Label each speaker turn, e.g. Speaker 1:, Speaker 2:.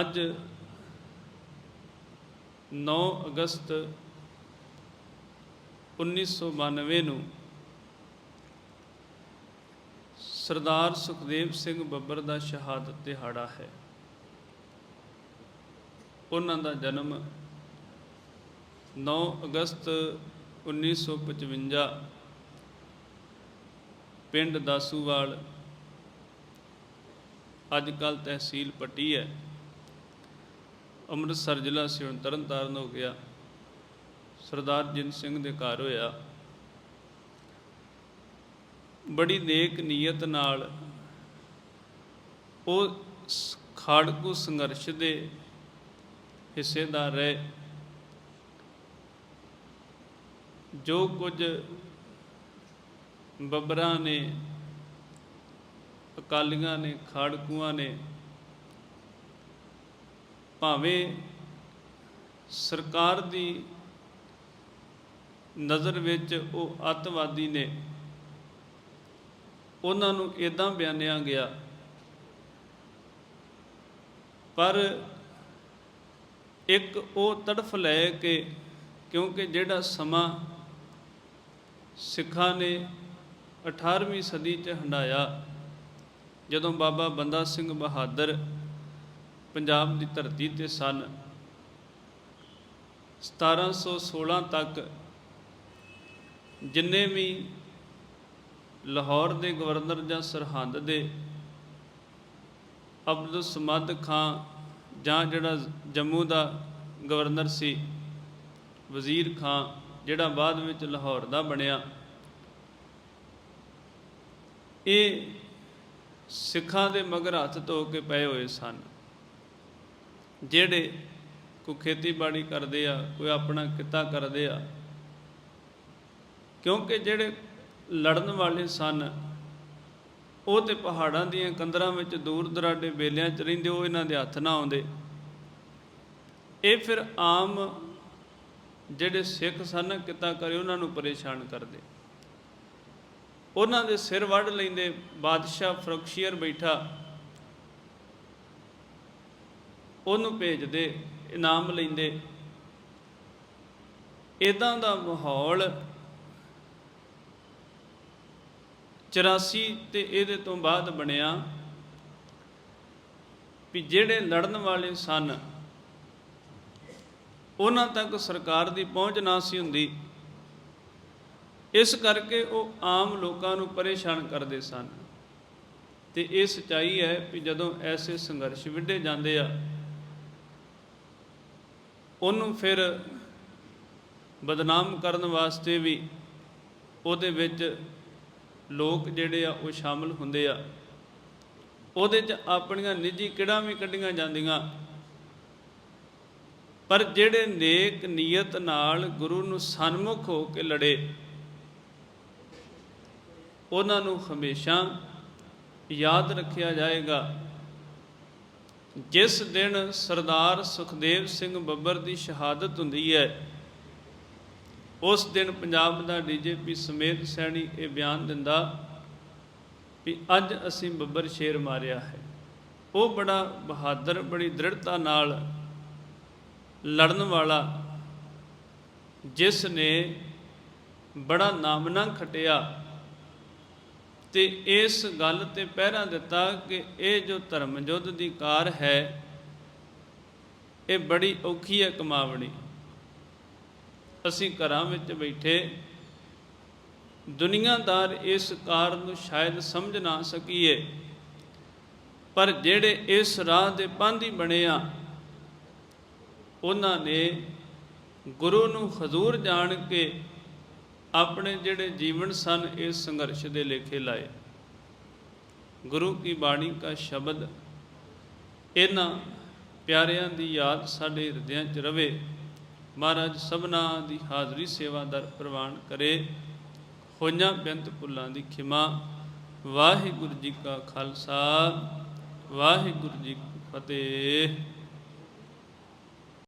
Speaker 1: ਅੱਜ 9 ਅਗਸਤ 1992 ਨੂੰ ਸਰਦਾਰ ਸੁਖਦੇਵ ਸਿੰਘ ਬੱਬਰ ਦਾ ਸ਼ਹਾਦਤ ਦਿਹਾੜਾ ਹੈ। ਉਹਨਾਂ ਦਾ ਜਨਮ 9 ਅਗਸਤ 1955 ਪਿੰਡ ਦਾਸੂਵਾਲ, ਅੱਜ ਕੱਲ ਤਹਿਸੀਲ ਪੱਟੀ ਹੈ। ਅੰਮ੍ਰਿਤਸਰ ਜ਼ਿਲ੍ਹਾ ਸੀ ਹੁਣ ਤਰਨਤਾਰਨ ਹੋ ਗਿਆ। ਸਰਦਾਰ ਜਿੰਦ ਸਿੰਘ ਦੇ ਘਰ ਹੋਇਆ। ਬੜੀ ਨੇਕ ਨੀਅਤ ਨਾਲ ਉਹ ਖਾੜਕੂ ਸੰਘਰਸ਼ ਦੇ ਹਿੱਸੇਦਾਰ ਰਹੇ। ਜੋ ਕੁਝ ਬੱਬਰਾਂ ਨੇ, ਅਕਾਲੀਆਂ ਨੇ, ਖਾੜਕੂਆਂ ਨੇ ਭਾਵੇਂ ਸਰਕਾਰ ਦੀ ਨਜ਼ਰ ਵਿੱਚ ਉਹ ਅੱਤਵਾਦੀ ਨੇ, ਉਹਨਾਂ ਨੂੰ ਇਦਾਂ ਬਿਆਨਿਆ ਗਿਆ। ਪਰ ਇੱਕ ਉਹ ਤੜਫ ਲੈ ਕੇ, ਕਿਉਂਕਿ ਜਿਹੜਾ ਸਮਾਂ ਸਿੱਖਾਂ ਨੇ 18ਵੀਂ ਸਦੀ 'ਚ ਹੰਡਾਇਆ ਜਦੋਂ ਬਾਬਾ ਬੰਦਾ ਸਿੰਘ ਬਹਾਦਰ ਪੰਜਾਬ ਦੀ ਧਰਤੀ ਤੇ ਸਨ। 1716 ਤੱਕ ਜਿੰਨੇ ਵੀ ਲਾਹੌਰ ਦੇ ਗਵਰਨਰ ਜਾਂ ਸਰਹੰਦ ਦੇ ਅਬਦੁਲ ਸਮਦ ਖਾਂ ਜਾਂ ਜਿਹੜਾ ਜੰਮੂ ਦਾ ਗਵਰਨਰ ਸੀ, ਵਜ਼ੀਰ ਖਾਂ, ਜਿਹੜਾ ਬਾਅਦ ਵਿੱਚ ਲਾਹੌਰ ਦਾ ਬਣਿਆ, ਇਹ ਸਿੱਖਾਂ ਦੇ ਮਗਰ ਹੱਥ ਧੋ ਕੇ ਪਏ ਹੋਏ ਸਨ। ਜਿਹੜੇ ਕੋਈ ਖੇਤੀਬਾੜੀ ਕਰਦੇ ਆ, ਕੋਈ ਆਪਣਾ ਕਿੱਤਾ ਕਰਦੇ ਆ, ਕਿਉਂਕਿ ਜਿਹੜੇ ਲੜਨ ਵਾਲੇ ਸਨ, ਉਹ ਤੇ ਪਹਾੜਾਂ ਦੀਆਂ ਕੰਦਰਾਂ ਵਿੱਚ ਦੂਰ ਦਰਾਡੇ ਬੇਲਿਆਂ 'ਚ ਰਹਿੰਦੇ, ਉਹ ਇਹਨਾਂ ਦੇ ਹੱਥ ਨਾ ਆਉਂਦੇ। ਇਹ ਫਿਰ ਆਮ ਜਿਹੜੇ ਸਿੱਖ ਸਨ, ਕਿੱਤਾ ਕਰੇ, ਉਹਨਾਂ ਨੂੰ ਪਰੇਸ਼ਾਨ ਕਰਦੇ। ਉਹਨਾਂ ਦੇ ਸਿਰ ਵੱਢ ਲੈਂਦੇ, ਬਾਦਸ਼ਾਹ ਫਰਕਸ਼ੀਅਰ ਬੈਠਾ ਉਹਨੂੰ ਭੇਜਦੇ, ਇਨਾਮ ਲੈਂਦੇ। ਇਦਾਂ ਦਾ ਮਾਹੌਲ 84 ਤੇ ਇਹਦੇ ਤੋਂ ਬਾਅਦ ਬਣਿਆ ਵੀ ਜਿਹੜੇ ਲੜਨ ਵਾਲੇ ਸਨ, ਉਹਨਾਂ ਤੱਕ ਸਰਕਾਰ ਦੀ ਪਹੁੰਚ ਨਾ ਸੀ ਹੁੰਦੀ। ਇਸ ਕਰਕੇ ਉਹ ਆਮ ਲੋਕਾਂ ਨੂੰ ਪਰੇਸ਼ਾਨ ਕਰਦੇ ਸਨ। ਤੇ ਇਹ ਸਚਾਈ ਹੈ ਕਿ ਜਦੋਂ ਐਸੇ ਸੰਘਰਸ਼ ਵਿੱਢੇ ਜਾਂਦੇ ਆ ਉਹਨੂੰ ਫਿਰ ਬਦਨਾਮ ਕਰਨ ਵਾਸਤੇ ਵੀ ਉਹਦੇ ਵਿੱਚ ਲੋਕ ਜਿਹੜੇ ਆ ਉਹ ਸ਼ਾਮਲ ਹੁੰਦੇ ਆ। ਉਹਦੇ 'ਚ ਆਪਣੀਆਂ ਨਿੱਜੀ ਕਿਹੜਾ ਵੀ ਕੱਢੀਆਂ ਜਾਂਦੀਆਂ। ਪਰ ਜਿਹੜੇ ਨੇਕ ਨੀਅਤ ਨਾਲ ਗੁਰੂ ਨੂੰ ਸਨਮੁਖ ਹੋ ਕੇ ਲੜੇ, ਉਹਨਾਂ ਨੂੰ ਹਮੇਸ਼ਾ ਯਾਦ ਰੱਖਿਆ ਜਾਏਗਾ। ਜਿਸ ਦਿਨ ਸਰਦਾਰ ਸੁਖਦੇਵ ਸਿੰਘ ਬੱਬਰ ਦੀ ਸ਼ਹਾਦਤ ਹੁੰਦੀ ਹੈ, ਉਸ ਦਿਨ ਪੰਜਾਬ ਦਾ ਡੀਜੀਪੀ ਸਮੇਤ ਸੈਣੀ ਇਹ ਬਿਆਨ ਦਿੰਦਾ ਵੀ ਅੱਜ ਅਸੀਂ ਬੱਬਰ ਸ਼ੇਰ ਮਾਰਿਆ ਹੈ। ਉਹ ਬੜਾ ਬਹਾਦਰ, ਬੜੀ ਦ੍ਰਿੜਤਾ ਨਾਲ ਲੜਨ ਵਾਲਾ, ਜਿਸ ਨੇ ਬੜਾ ਨਾਮਨਾ ਖਟਿਆ ਤੇ ਇਸ ਗੱਲ ਤੇ ਪਹਿਰਾ ਦਿੱਤਾ ਕਿ ਇਹ ਜੋ ਧਰਮ ਯੁੱਧ ਦੀ ਕਾਰ ਹੈ, ਇਹ ਬੜੀ ਔਖੀ ਹੈ ਕਮਾਵਣੀ। ਅਸੀਂ ਘਰਾਂ ਵਿੱਚ ਬੈਠੇ, ਦੁਨੀਆਦਾਰ ਇਸ ਕਾਰ ਨੂੰ ਸ਼ਾਇਦ ਸਮਝ ਨਾ ਸਕੀਏ, ਪਰ ਜਿਹੜੇ ਇਸ ਰਾਹ ਦੇ ਪੰਧੀ ਬਣੇ ਆ, ਉਹਨਾਂ ਨੇ ਗੁਰੂ ਨੂੰ ਹਜ਼ੂਰ ਜਾਣ ਕੇ ਆਪਣੇ ਜਿਹੜੇ ਜੀਵਨ ਸਨ ਇਸ ਸੰਘਰਸ਼ ਦੇ ਲੇਖੇ ਲਾਏ। ਗੁਰੂ ਕੀ ਬਾਣੀ ਕਾ ਸ਼ਬਦ, ਇਹਨਾਂ ਪਿਆਰਿਆਂ ਦੀ ਯਾਦ ਸਾਡੇ ਹਿਰਦਿਆਂ 'ਚ ਰਵੇ। ਮਹਾਰਾਜ ਸਭਨਾ ਦੀ ਹਾਜ਼ਰੀ ਸੇਵਾਦਾਰ ਪ੍ਰਵਾਨ ਕਰੇ। ਹੋਈਆਂ ਬੇਅੰਤ ਭੁੱਲਾਂ ਦੀ ਖਿਮਾ, ਵਾਹਿਗੁਰੂ ਜੀ ਕਾ ਖਾਲਸਾ, ਵਾਹਿਗੁਰੂ ਜੀ ਕੀ ਫਤਿਹ।